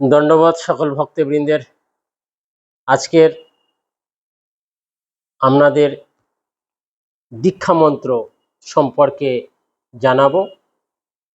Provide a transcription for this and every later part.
দণ্ডবোধ সকল ভক্তবৃন্দের। আজকের আপনাদের দীক্ষা মন্ত্র সম্পর্কে জানাব।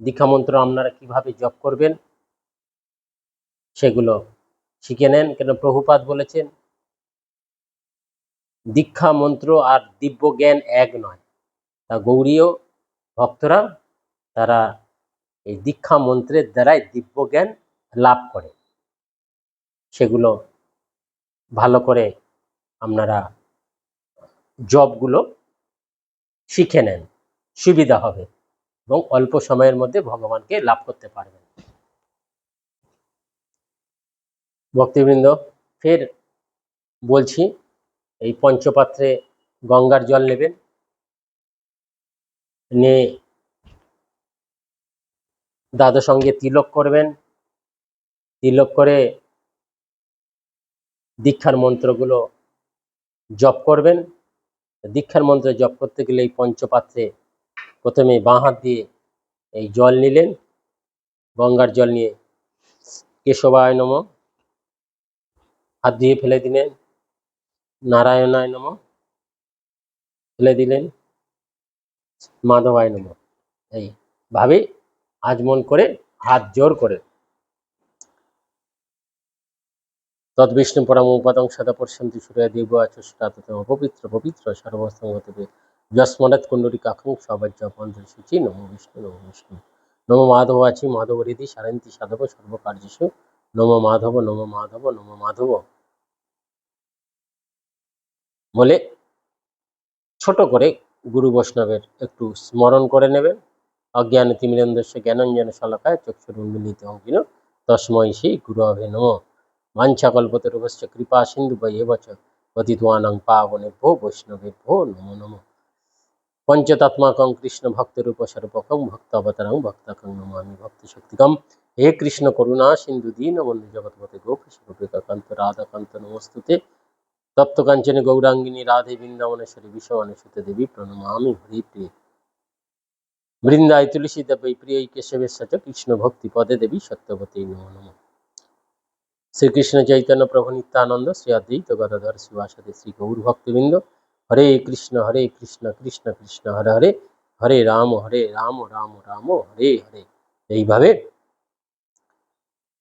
দীক্ষা মন্ত্র আপনারা কীভাবে জপ করবেন, সেগুলো শিখে নেন। কেন প্রভুপাত বলেছেন, দীক্ষা মন্ত্র আর দিব্য জ্ঞান এক নয়। তা গৌরীয় ভক্তরা, তারা এই দীক্ষা মন্ত্রের দ্বারাই দিব্য জ্ঞান লাভ করে। সেগুলো ভালো করে আপনারা জবগুলো শিখে নেন। সুবিধা হবে এবং অল্প সময়ের মধ্যে ভগবানকে লাভ করতে পারবেন। ভক্তিবৃন্দ, ফের বলছি, এই পঞ্চপাত্রে গঙ্গার জল নেবেন। নিয়ে দাদা সঙ্গে তিলক করবেন। তিলক করে দীক্ষার মন্ত্রগুলো জপ করবেন। দীক্ষার মন্ত্র জপ করতে গেলে এই পঞ্চপাত্রে প্রথমে বাঁ হাত দিয়ে এই জল নিলেন। গঙ্গার জল নিয়ে কেশবায় নম। হাত দিয়ে ফেলে দিলেন। নারায়ণায় নম। ফেলে দিলেন। মাধবায় নম। এইভাবে আজমন করে হাত জোর করে তদ্বিষ্ণু পরম উপাদং সদা পশ্যন্তি সূর্য দেব আচষ্টাতম পবিত্র পবিত্র সর্বস্তঙ্গতবে যস্মরৎ কুণ্ডলী কাখং সবাজ্য বন্ধু সূচি নমো বিষ্ণু নমো বিষ্ণু নম মাধব আছি মাধব হৃদি সারন্তি সাধব সর্বকার্যসু নম মাধব নম মাধব নম মাধব বলে ছোট করে গুরু বৈষ্ণবের একটু স্মরণ করে নেবেন। অজ্ঞান তিমিরেন্দ্রস্য জ্ঞানঞ্জন শলাকায় চক্ষুর উন্মিলিত অঙ্কিন তস্মৈ সেই গুরু অভে নম। वाञ्छाकल्पतरुभश्च कृपा सिन्धु एव च पतित्वानां पावनेभ्यो वैष्णवेभ्यो नमो नमः পঞ্চতাত্মাকং কৃষ্ণ ভক্তরূপ স্বরূপকং ভক্তাবতারং ভক্তাকং নমামি ভক্তি শক্তিকম হে কৃষ্ণ করুণা সিন্ধু দীন বন্ধু জগৎপতে গোপী গোপিকাকান্ত রাধাকান্ত নমস্তুতে তপ্ত কাঞ্চনে গৌরাঙ্গিনী রাধে বৃন্দাবনেশ্বরী বিশ্বমানে সুতে দেবী প্রণমামি হরি প্রিয় বৃন্দায় তুলসী দেবী প্রিয় কেশবেশ্বর কৃষ্ণ ভক্তি পদে দেবী সত্যবতী নমো নমঃ শ্রীকৃষ্ণ চৈতন্য প্রভু নিত্যানন্দ শ্রী অদ্বৈত গদাধর শিবাসাদে শ্রী গৌর ভক্তবৃন্দ। হরে কৃষ্ণ হরে কৃষ্ণ কৃষ্ণ কৃষ্ণ, হরে হরে হরে রাম হরে রাম রাম রাম, হরে হরে। এইভাবে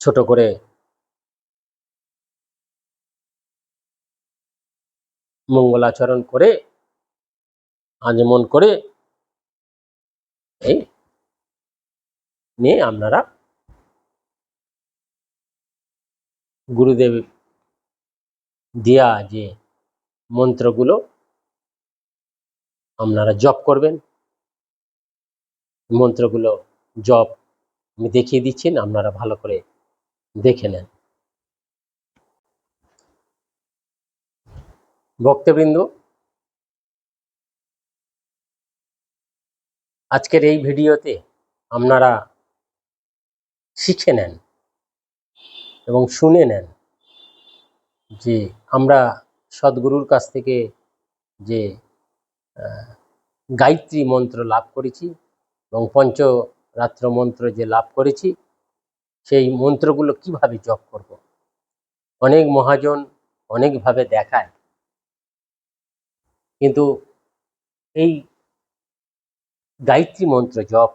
ছোট করে মঙ্গলাচরণ করে, আজমন করে, এই নিয়ে আপনারা গুরুদেব দেয়া যে মন্ত্রগুলো আপনারা জপ করবেন, মন্ত্রগুলো জপ আমি দেখিয়ে দিচ্ছেন আপনারা ভালো করে দেখে নেন। ভক্তবৃন্দ, আজকের এই ভিডিওতে আপনারা শিখে নেন এবং শুনে নেন যে আমরা সদ্গুরুর কাছ থেকে যে গায়ত্রী মন্ত্র লাভ করেছি এবং পঞ্চরাত্র মন্ত্র যে লাভ করেছি, সেই মন্ত্রগুলো কীভাবে জপ করব। অনেক মহাজন অনেকভাবে দেখায় কিন্তু এই গায়ত্রী মন্ত্র জপ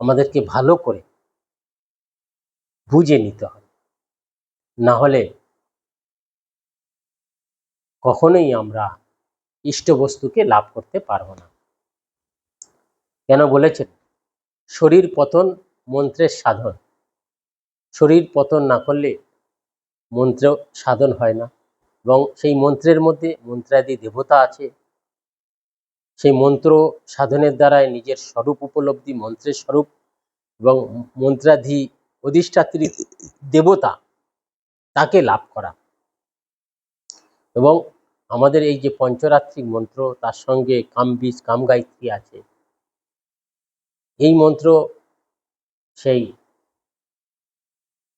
আমাদেরকে ভালো করে বুঝে নিতে হবে। না হলে কখনোই আমরা ইষ্ট বস্তুকে লাভ করতে পারব না। কেন বলেছেন? শরীর পতন মন্ত্রের সাধন। শরীর পতন না করলে মন্ত্র সাধন হয় না এবং সেই মন্ত্রের মধ্যে মন্ত্রাদি দেবতা আছে। সেই মন্ত্র সাধনের দ্বারাই নিজের স্বরূপ উপলব্ধি, মন্ত্রের স্বরূপ এবং মন্ত্রাধি অধিষ্ঠাত্রী দেবতা তাকে লাভ করা। এবং আমাদের এই যে পঞ্চরাত্রিক মন্ত্র, তার সঙ্গে কামবীজ কামগায়ত্রী আছে। এই মন্ত্র সেই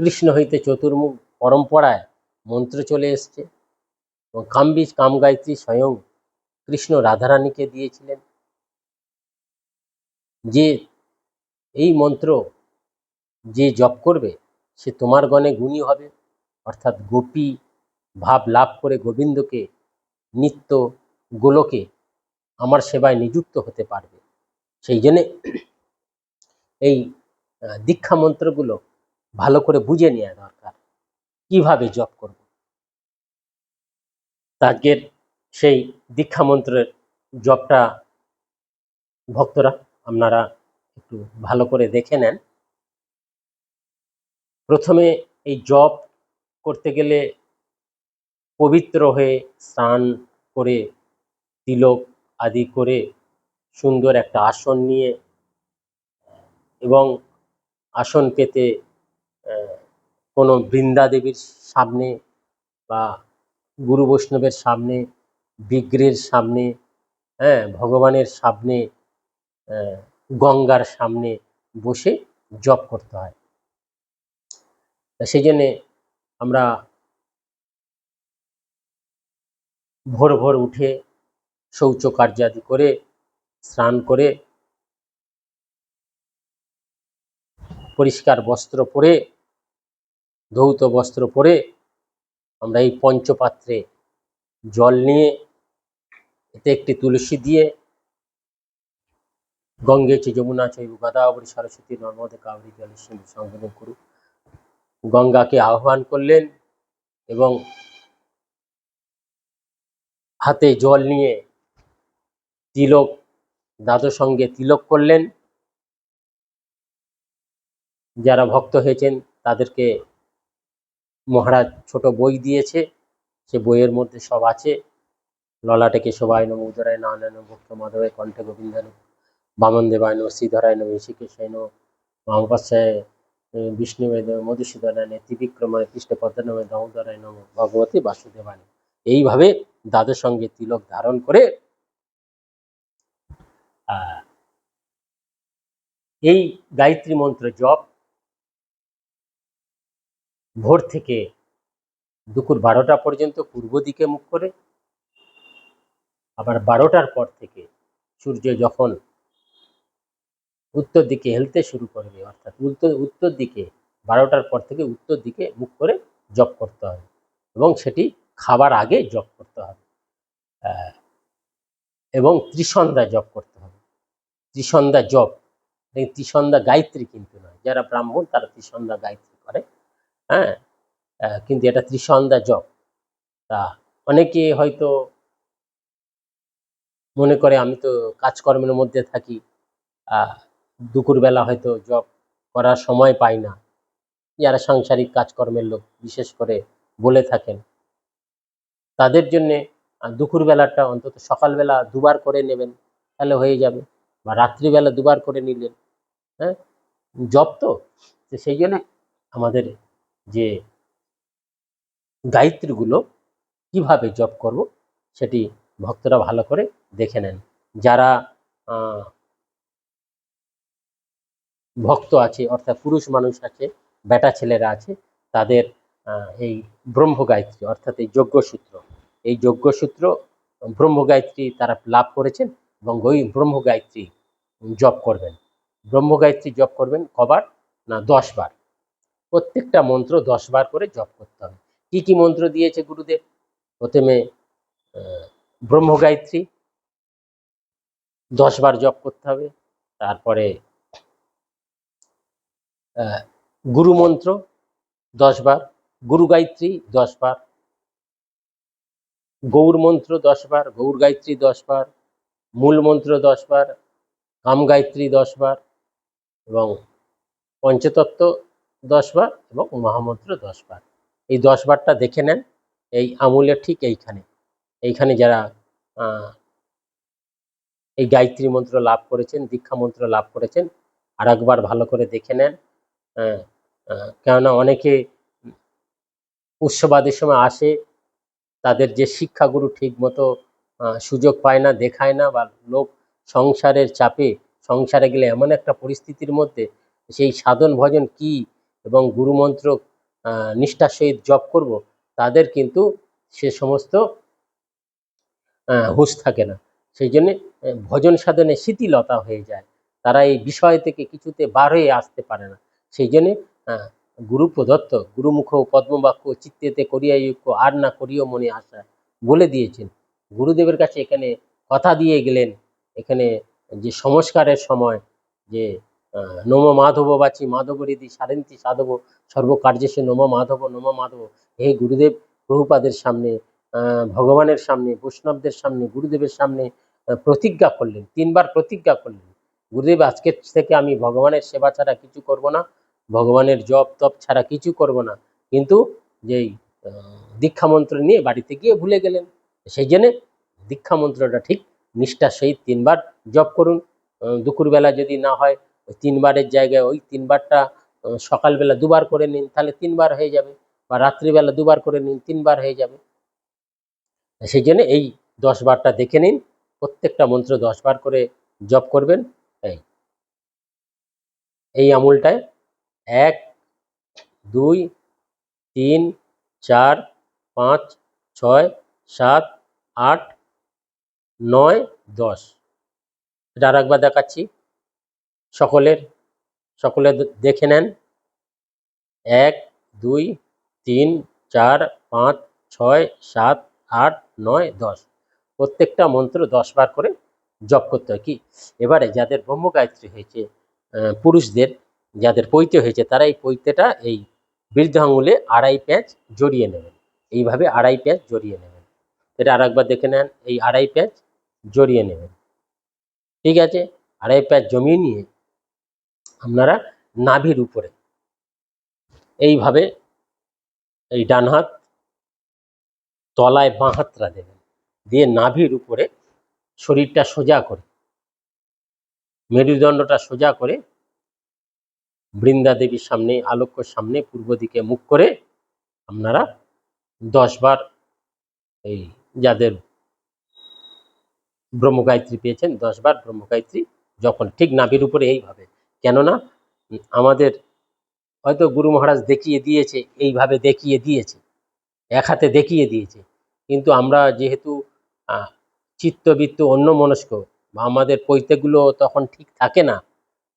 কৃষ্ণ হইতে চতুর্মুখ পরম্পরায় মন্ত্র চলে এসছে। এবং কামবীজ কামগায়ত্রী স্বয়ং কৃষ্ণ রাধারানীকে দিয়েছিলেন। যে এই মন্ত্র যে জপ করবে, সে তোমার গণে গুণী হবে। অর্থাৎ গোপী ভাব লাভ করে গোবিন্দকে, নিত্য গোলকে আমার সেবায় নিযুক্ত হতে পারবে। সেই জন্যে এই দীক্ষা মন্ত্রগুলো ভালো করে বুঝে নেওয়া দরকার। কীভাবে জপ করব? আজকের সেই দীক্ষা মন্ত্রের জপটা ভক্তরা, আপনারা একটু ভালো করে দেখে নেন। প্রথমে এই জপ করতে গেলে পবিত্র হয়ে স্নান করে, তিলক আদি করে সুন্দর একটা আসন নিয়ে এবং আসন পেতে কোনো বৃন্দা দেবীর সামনে বা গুরু বৈষ্ণবের সামনে, বিগ্রহের সামনে হ্যাঁ ভগবানের সামনে গঙ্গার সামনে বসে জপ করতে হয়। তা সেই জন্যে আমরা ভোর ভোর উঠে শৌচ কার্যাদি করে, স্নান করে, পরিষ্কার বস্ত্র পরে, ধৌত বস্ত্র পরে আমরা এই পঞ্চপাত্রে জল নিয়ে, এতে একটি তুলসী দিয়ে, গঙ্গে চ যমুনা চৈব গোদাবরী সরস্বতী নর্মদে কাবরী জলের সিন্ধু সংবোধন করু গঙ্গাকে আহ্বান করলেন এবং হাতে জল নিয়ে তিলক দাদু সঙ্গে তিলক করলেন। যারা ভক্ত হয়েছেন, তাদেরকে মহারাজ ছোট বই দিয়েছে। সে বইয়ের মধ্যে সব আছে। ললাটেকে শোভায় নম, উদরায় নারায়ণ ভক্ত মাধবায় কণ্ঠে গোবিন্দান বামন দেবায় নম, শ্রীধরায় নম, ঋষিকেশায় নম বিষ্ণুবেদ মধুসূদনায় ত্রিবিক্রমায় কৃষ্ণপদ্মনামে দামোদরায় নম ভগবতী বাসুদেবায় নমঃ। এইভাবে দাদের সঙ্গে তিলক ধারণ করে এই গায়ত্রী মন্ত্র জপ ভোর থেকে দুপুর বারোটা পর্যন্ত পূর্ব দিকে মুখ করে, আবার বারোটার পর থেকে সূর্য যখন উত্তর দিকে হেলতে শুরু করবে, অর্থাৎ উত্তর উত্তর দিকে বারোটার পর থেকে উত্তর দিকে মুখ করে জপ করতে হবে এবং সেটি খাবার আগে জপ করতে হবে। এবং ত্রিসন্ধ্যা জপ করতে হবে। ত্রিসন্ধ্যা জপ এই ত্রিসন্ধ্যা গায়ত্রী কিন্তু নয়, যারা ব্রাহ্মণ তারা ত্রিসন্ধ্যা গায়ত্রী করে। হ্যাঁ কিন্তু এটা ত্রিসন্ধ্যা জপ। তা অনেকে হয়তো মনে করে আমি তো কাজকর্মের মধ্যে থাকি দুপুরবেলা হয়তো জব করার সময় পাই না। যারা সাংসারিক কাজকর্মের লোক, বিশেষ করে বলে থাকেন। তাদের জন্যে দুপুরবেলাটা অন্তত সকালবেলা দুবার করে নেবেন, তাহলে হয়ে যাবে। বা রাত্রিবেলা দুবার করে নিলেন হ্যাঁ? জব তো। সেই জন্য আমাদের যে গায়ত্রীগুলো, কীভাবে জপ করব, সেটি ভক্তরা ভালো করে দেখে নেন। যারা ভক্ত আছে অর্থাৎ পুরুষ মানুষ আছে বেটা ছেলেরা আছে তাদের এই ব্রহ্ম গায়ত্রী অর্থাৎ এই যজ্ঞসূত্র। এই যজ্ঞসূত্র ব্রহ্ম গায়ত্রী তারা লাভ করেছেন এবং ওই ব্রহ্ম গায়ত্রী জপ করবেন। ব্রহ্ম গায়ত্রী জপ করবেন কবার না দশ বার প্রত্যেকটা মন্ত্র দশ বার করে জপ করতে হবে। কী কী মন্ত্র দিয়েছে গুরুদেব? প্রথমে আহ, ব্রহ্ম গায়ত্রী দশ বার জপ করতে হবে। তারপরে আহ, গুরু মন্ত্র দশ বার গুরু গায়ত্রী দশ বার গৌর মন্ত্র দশ বার গৌর গায়ত্রী দশ বার মূল মন্ত্র দশ বার কাম গায়ত্রী দশ বার এবং পঞ্চতত্ত্ব দশ বার এবং মহামন্ত্র দশ বার। এই দশ বারটা দেখে নেন এই আমূলের ঠিক এইখানে। এইখানে যারা এই গায়ত্রী মন্ত্র লাভ করেছেন দীক্ষা মন্ত্র লাভ করেছেন আর একবার ভালো করে দেখে নেন। কেননা অনেকে উৎসবাদের সময় আসে, তাদের যে শিক্ষাগুরু ঠিক মতো সুযোগ পায় না, দেখায় না, বা লোক সংসারের চাপে, সংসারে গেলে এমন একটা পরিস্থিতির মধ্যে সেই সাধন ভজন কি এবং গুরুমন্ত্র নিষ্ঠার সহিত জপ করব, তাদের কিন্তু সে সমস্ত হুঁশ থাকে না। সেই জন্যে ভজন সাধনে শিথিলতা হয়ে যায়। তারা এই বিষয় থেকে কিছুতে বার হয়ে আসতে পারে না। সেই জন্যে গুরু প্রদত্ত, গুরুমুখ পদ্মবাক্য চিত্তেতে করিয়া যুক্ত আর না করিও মনে আশা বলে দিয়েছেন। গুরুদেবের কাছে এখানে কথা দিয়ে গেলেন, এখানে যে সংস্কারের সময়, যে নম মাধব বাচি মাধব হৃদি সারেন্তি সাধব সর্বকার্যে নম মাধব নম মাধব। হে গুরুদেব, প্রভুপাদের সামনে ভগবানের সামনে, বৈষ্ণবদের সামনে, গুরুদেবের সামনে প্রতিজ্ঞা করলেন, তিনবার প্রতিজ্ঞা করলেন। গুরুদেব, আজকের থেকে আমি ভগবানের সেবা ছাড়া কিছু করব না। ভগবানের জপ তপ ছাড়া কিছু করব না। কিন্তু যেই দীক্ষা মন্ত্র নিয়ে বাড়িতে গিয়ে ভুলে গেলেন, সেই জন্যে দীক্ষা মন্ত্রটা ঠিক নিষ্ঠার সহিত তিনবার জপ করুন। দুপুরবেলা যদি না হয়, ওই তিনবারের জায়গায় ওই তিনবারটা সকালবেলা দুবার করে নিন, তাহলে তিনবার হয়ে যাবে। বা রাত্রিবেলা দুবার করে নিন, তিনবার হয়ে যাবে। সেই জন্য এই দশ বারটা দেখে নিন, প্রত্যেকটা মন্ত্র দশ বার করে জপ করবেন। এই এই আমুলটায় এক, দুই, তিন, চার, পাঁচ, ছয়, সাত, আট, নয়, দশ। এটা আর একবার দেখাচ্ছি। সকলের, সকলে দেখে নেন। এক, দুই, তিন, চার, পাঁচ, ছয়, সাত, আট, নয়, দশ। প্রত্যেকটা মন্ত্র দশ বার করে জপ করতে হয়। কি? এবারে যাদের ব্রহ্ম গায়ত্রী হয়েছে পুরুষদের যাদের পৈতে হয়েছে তারা এই পৈতেটা এই বৃদ্ধ আঙুলে আড়াই প্যাঁচ জড়িয়ে নেবেন। এইভাবে আড়াই প্যাঁচ জড়িয়ে নেবেন। এটা আর একবার দেখে নেন, এই আড়াই প্যাঁচ জড়িয়ে নেবেন। ঠিক আছে? আড়াই প্যাঁচ জমিয়ে নিয়ে আপনারা নাভির উপরে এইভাবে এই ডান হাত তলায় বাঁ হাতটা দেবেন। দিয়ে নাভির উপরে শরীরটা সোজা করে, মেরুদণ্ডটা সোজা করে বৃন্দা দেবীর সামনে আলোক্যর সামনে, পূর্ব দিকে মুখ করে আপনারা দশ বার এই যাদের ব্রহ্মগায়ত্রী পেয়েছেন, দশ বার ব্রহ্মগায়ত্রী যখন ঠিক নাভির উপরে এইভাবে। কেননা, আমাদের হয়তো গুরু মহারাজ দেখিয়ে দিয়েছে, এইভাবে দেখিয়ে দিয়েছে, এক হাতে দেখিয়ে দিয়েছে। কিন্তু আমরা যেহেতু চিত্তবৃত্ত অন্য মনস্ক বা আমাদের পৈতেগুলো তখন ঠিক থাকে না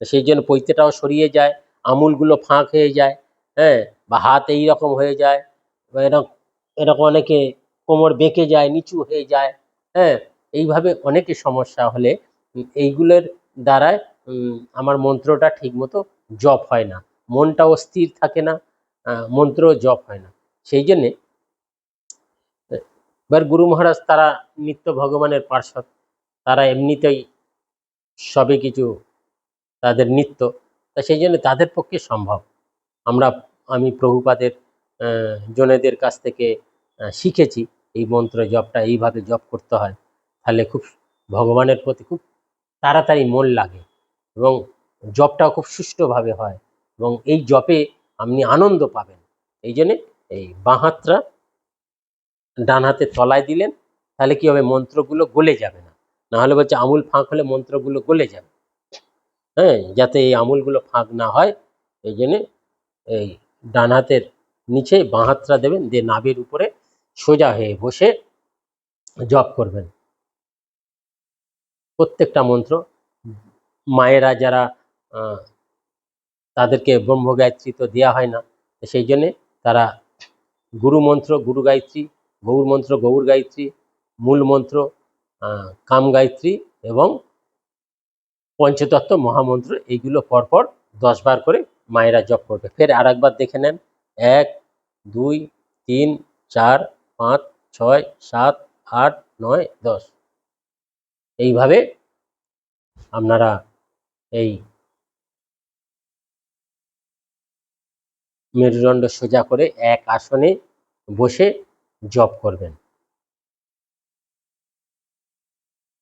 সেই জন্য পৈতেটাও সরিয়ে যায়, আমুলগুলো ফাঁক হয়ে যায় হ্যাঁ বা হাত এই রকম হয়ে যায়, বা এরকম এরকম অনেকে কোমর বেঁকে যায়, নিচু হয়ে যায় হ্যাঁ এইভাবে অনেকে সমস্যা হলে এইগুলোর দ্বারায় আমার মন্ত্রটা ঠিকমতো জপ হয় না, মনটাও স্থির থাকে না মন্ত্র জপ হয় না। সেই জন্যে, এবার গুরু মহারাজ তারা নিত্য ভগবানের পার্শ্বদ, তারা এমনিতেই সবে কিছু তাদের নিত্য। তা সেই জন্য তাদের পক্ষে সম্ভব। আমরা, আমি প্রভুপাদের জনেদের কাছ থেকে শিখেছি এই মন্ত্র জপটা, এইভাবে জপ করতে হয়। তাহলে খুব ভগবানের প্রতি খুব তাড়াতাড়ি মন লাগে এবং জপটাও খুব সুষ্ঠুভাবে হয় এবং এই জপে আপনি আনন্দ পাবেন। এই জন্যে এই বাঁ হাতটা ডান হাতে তলায় দিলেন, তাহলে কি হবে? মন্ত্রগুলো গলে যাবে না। না হলে বলছে আমুল ফাঁক হলে মন্ত্রগুলো গলে যাবে। হ্যাঁ যাতে এই আমুলগুলো ফাঁক না হয়, এই জন্যে এই ডান হাতের নিচে বাঁ হাতটা দেবেন, দিয়ে নাভির উপরে সোজা হয়ে বসে জপ করবেন। প্রত্যেকটা মন্ত্র মায়েরা যারা তাদেরকে ব্রহ্ম গায়ত্রী তো দেওয়া হয় না, সেই জন্যে তারা গুরু মন্ত্র, গুরু গায়ত্রী, গৌর মন্ত্র, গৌর গায়ত্রী, মূল মন্ত্র কাম গায়ত্রী এবং পঞ্চতত্ত্ব, মহামন্ত্র, এইগুলো পরপর দশ বার করে মায়েরা জপ করবে। ফের আর একবার দেখে নেন। এক, দুই, তিন, চার, পাঁচ, ছয়, সাত, আট, নয়, দশ। এইভাবে আপনারা এই মেরুদণ্ড সোজা করে এক আসনে বসে জপ করবেন।